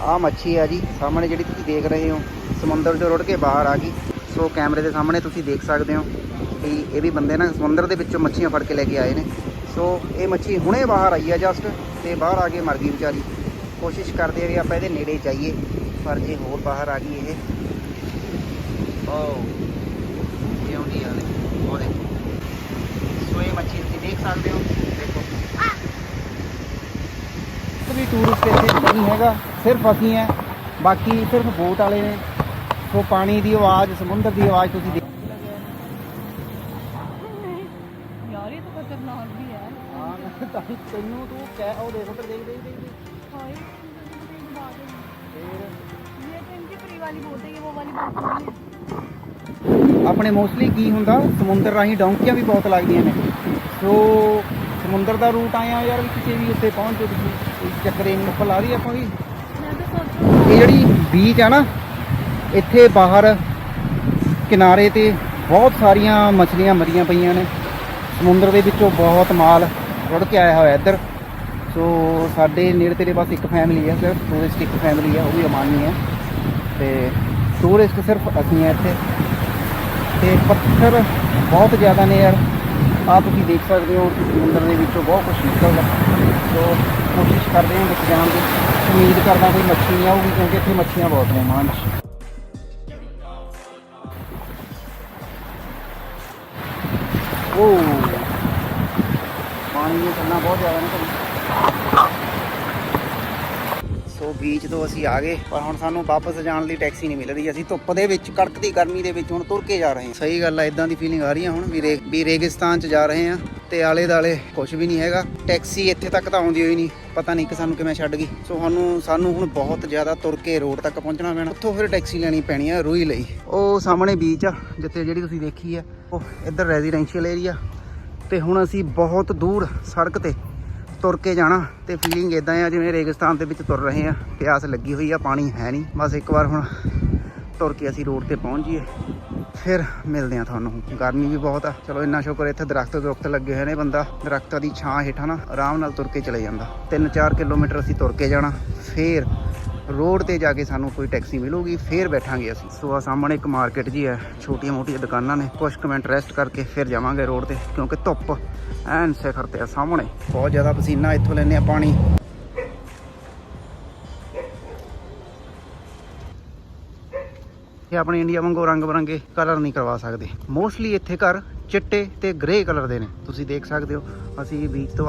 ਆਹ ਮੱਛੀ ਆ ਜੀ, ਸਾਹਮਣੇ ਜਿਹੜੀ ਤੁਸੀਂ ਦੇਖ ਰਹੇ ਹੋ, ਸਮੁੰਦਰ ਚੋਂ ਰੁੜ ਕੇ ਬਾਹਰ ਆ ਗਈ। ਸੋ ਕੈਮਰੇ ਦੇ ਸਾਹਮਣੇ ਤੁਸੀਂ ਦੇਖ ਸਕਦੇ ਹੋ ਕਿ ਇਹ ਵੀ ਬੰਦੇ ਨਾ ਸਮੁੰਦਰ ਦੇ ਵਿੱਚੋਂ ਮੱਛੀਆਂ ਫੜ ਕੇ ਲੈ ਕੇ ਆਏ ਨੇ। ਸੋ ਇਹ ਮੱਛੀ ਹੁਣੇ ਬਾਹਰ ਆਈ ਆ ਜਸਟ ਤੇ ਬਾਹਰ ਆ ਕੇ ਮਰ ਗਈ ਵਿਚਾਰੀ। ਕੋਸ਼ਿਸ਼ ਕਰਦੇ ਆ ਵੀ ਆਪਾਂ ਇਹਦੇ ਨੇੜੇ ਜਾਈਏ, ਪਰ ਜੇ ਹੋਰ ਬਾਹਰ ਆ ਗਈ ਇਹ। ਓ ਇਹ ਆਉਂਦੀ ਆ ਉਹ ਦੇਖੋ। ਸੋ ਇਹ ਮੱਛੀ ਤੁਸੀਂ ਦੇਖ ਸਕਦੇ ਹੋ, ਦੇਖੋ। ਵੀ ਟੂਰਿਸਟ ਇੱਥੇ ਨਹੀਂ ਹੈਗਾ। ਸਿਰਫ ਅਸੀਂ ਹੈ ਬਾਕੀ ਸਿਰਫ ਬੋਟ ਵਾਲੇ ਨੇ। ਸੋ ਪਾਣੀ ਦੀ ਆਵਾਜ਼ ਸਮੁੰਦਰ ਦੀ ਆਵਾਜ਼ ਤੁਸੀਂ ਦੇਖ ਯਾਰ ਆਪਣੇ ਮੋਸਟਲੀ ਕੀ ਹੁੰਦਾ ਸਮੁੰਦਰ ਰਾਹੀਂ ਡੌਂਕੀਆਂ ਵੀ ਬਹੁਤ ਲੱਗਦੀਆਂ ਨੇ। ਸੋ ਸਮੁੰਦਰ ਦਾ ਰੂਟ ਆਇਆ ਯਾਰ ਕਿਸੇ ਵੀ ਉੱਥੇ ਪਹੁੰਚ ਚੁੱਕੀ ਚੱਕਰੇ ਨਹੀਂ ਉੱਪਰ ਲਾ ਰਹੀ ਆਪਾਂ ਵੀ। ਬੀਚ ਆ ਨਾ, ਇੱਥੇ ਬਾਹਰ ਕਿਨਾਰੇ ਤੇ ਬਹੁਤ ਸਾਰੀਆਂ ਮੱਛਲੀਆਂ ਮਰੀਆਂ ਪਈਆਂ ਨੇ। ਸਮੁੰਦਰ ਦੇ ਵਿੱਚੋਂ ਬਹੁਤ ਮਾਲ ਰੁੜ ਕੇ ਆਇਆ ਹੋਇਆ ਇੱਧਰ। ਸੋ ਸਾਡੇ ਨੇੜੇ ਤੇੜੇ ਬਸ ਇੱਕ ਫੈਮਿਲੀ ਹੈ ਸਿਰਫ ਟੂਰਿਸਟ ਇੱਕ ਫੈਮਿਲੀ ਹੈ ਉਹ ਵੀ ਅਮਾਨੀ ਹੈ ਤੇ ਟੂਰਿਸਟ ਸਿਰਫ ਅਸੀਂ ਆ ਇੱਥੇ। ਤੇ ਪੱਥਰ ਬਹੁਤ ਜ਼ਿਆਦਾ ਨੇ ਯਾਰ। ਆ ਤੁਸੀਂ ਦੇਖ ਸਕਦੇ ਹੋ ਸਮੁੰਦਰ ਦੇ ਵਿੱਚੋਂ ਬਹੁਤ ਕੁਝ ਨਿਕਲਦਾ ਸੋ ਕੋਸ਼ਿਸ਼ ਕਰਦੇ ਹਾਂ ਵਿੱਚ ਜਾਣ ਦੀ। ਉਮੀਦ ਕਰਦਾ ਕੋਈ ਮੱਛੀ ਨਹੀਂ ਆਊਗੀ ਕਿਉਂਕਿ ਇੱਥੇ ਮੱਛੀਆਂ ਬਹੁਤ ਨੇ ਮਾਨ ਓ ਪਾਣੀ ਨੂੰ ਚੱਲਣਾ ਬਹੁਤ ਜ਼ਿਆਦਾ ਨੇ ਸੋ ਬੀਚ ਤੋਂ ਅਸੀਂ ਆ ਗਏ, ਪਰ ਹੁਣ ਸਾਨੂੰ ਵਾਪਸ ਜਾਣ ਲਈ ਟੈਕਸੀ ਨਹੀਂ ਮਿਲ ਰਹੀ। ਅਸੀਂ ਧੁੱਪ ਦੇ ਵਿੱਚ ਕੜਕਦੀ ਗਰਮੀ ਦੇ ਵਿੱਚ ਹੁਣ ਤੁਰ ਕੇ ਜਾ ਰਹੇ ਹਾਂ। ਸਹੀ ਗੱਲ ਆ ਇਦਾਂ ਦੀ ਫੀਲਿੰਗ ਆ ਰਹੀ ਆ ਹੁਣ ਵੀ ਰੇ ਵੀ ਰੇਗਿਸਤਾਨ 'ਚ ਜਾ ਰਹੇ ਆ ਤੇ ਆਲੇ ਦਾਲੇ ਕੁਝ ਵੀ ਨਹੀਂ ਹੈਗਾ। ਟੈਕਸੀ ਇੱਥੇ ਤੱਕ ਤਾਂ ਆਉਂਦੀ ਹੋਈ ਨਹੀਂ, ਪਤਾ ਨਹੀਂ ਕਿ ਸਾਨੂੰ ਕਿਵੇਂ ਛੱਡ ਗਈ। ਸੋ ਸਾਨੂੰ ਸਾਨੂੰ ਹੁਣ ਬਹੁਤ ਜ਼ਿਆਦਾ ਤੁਰ ਕੇ ਰੋਡ ਤੱਕ ਪਹੁੰਚਣਾ ਪੈਣਾ। ਉੱਥੋਂ ਫਿਰ ਟੈਕਸੀ ਲੈਣੀ ਪੈਣੀ ਆ ਰੂਈ ਲਈ। ਉਹ ਸਾਹਮਣੇ ਬੀਚ ਆ, ਜਿੱਥੇ ਜਿਹੜੀ ਤੁਸੀਂ ਦੇਖੀ ਆ, ਉਹ ਇੱਧਰ ਰੈਜ਼ੀਡੈਂਸ਼ੀਅਲ ਏਰੀਆ ਤੇ ਹੁਣ ਅਸੀਂ ਬਹੁਤ ਦੂਰ ਸੜਕ ਤੇ ਤੁਰ ਕੇ ਜਾਣਾ ਤੇ ਫੀਲਿੰਗ ਇਦਾਂ ਆ ਜਿਵੇਂ ਰੇਗਿਸਤਾਨ ਦੇ ਵਿੱਚ ਤੁਰ ਰਹੇ ਆ। ਪਿਆਸ ਲੱਗੀ ਹੋਈ ਆ, ਪਾਣੀ ਹੈ ਨਹੀਂ। ਬਸ ਇੱਕ ਵਾਰ ਹੁਣ ਤੁਰ ਕੇ ਅਸੀਂ ਰੋਡ ਤੇ ਪਹੁੰਚ ਜੀਏ ਫਿਰ ਮਿਲਦੇ ਆ ਤੁਹਾਨੂੰ। ਗਰਮੀ ਵੀ ਬਹੁਤ ਆ। ਚਲੋ ਇੰਨਾ ਸ਼ੁਕਰ ਇੱਥੇ ਦਰਖਤ ਦਰਖਤ ਲੱਗੇ ਹੋਏ ਨੇ ਬੰਦਾ। ਦਰਖਤਾਂ ਦੀ ਛਾਂ ਹੇਠਾਂ ਨਾ ਆਰਾਮ ਨਾਲ ਤੁਰ ਕੇ ਚਲੇ ਜਾਂਦਾ। 3-4 ਕਿਲੋਮੀਟਰ ਅਸੀਂ ਤੁਰ ਕੇ ਜਾਣਾ। ਫਿਰ ਰੋਡ ਤੇ ਜਾ ਕੇ ਸਾਨੂੰ ਕੋਈ ਟੈਕਸੀ ਮਿਲੂਗੀ, ਫਿਰ ਬੈਠਾਂਗੇ ਅਸੀਂ। ਸੋ ਆ ਸਾਹਮਣੇ ਇੱਕ ਮਾਰਕੀਟ ਜੀ ਹੈ, ਛੋਟੀਆਂ ਮੋਟੀਆਂ ਦੁਕਾਨਾਂ ਨੇ। ਕੁਝ ਕੁ ਮਿੰਟ ਰੈਸਟ ਕਰਕੇ ਫਿਰ ਜਾਵਾਂਗੇ ਰੋਡ ਤੇ, ਕਿਉਂਕਿ ਧੁੱਪ ਐਨ ਸਿਖਰ ਤੇ ਆ ਸਾਹਮਣੇ। ਬਹੁਤ ਜ਼ਿਆਦਾ ਪਸੀਨਾ ਇੱਥੋਂ ਲੈਂਦੇ ਆ ਪਾਣੀ। ਇਹ ਆਪਣੇ ਇੰਡੀਆ ਵਾਂਗੂ ਰੰਗ ਬਰੰਗੇ ਕਲਰ ਨਹੀਂ ਕਰਵਾ ਸਕਦੇ। ਮੋਸਟਲੀ ਇੱਥੇ ਘਰ ਚਿੱਟੇ ਤੇ ਗ੍ਰੇ ਕਲਰ ਦੇ ਨੇ। ਤੁਸੀਂ ਦੇਖ ਸਕਦੇ ਹੋ, ਅਸੀਂ ਬੀਚ ਤੋਂ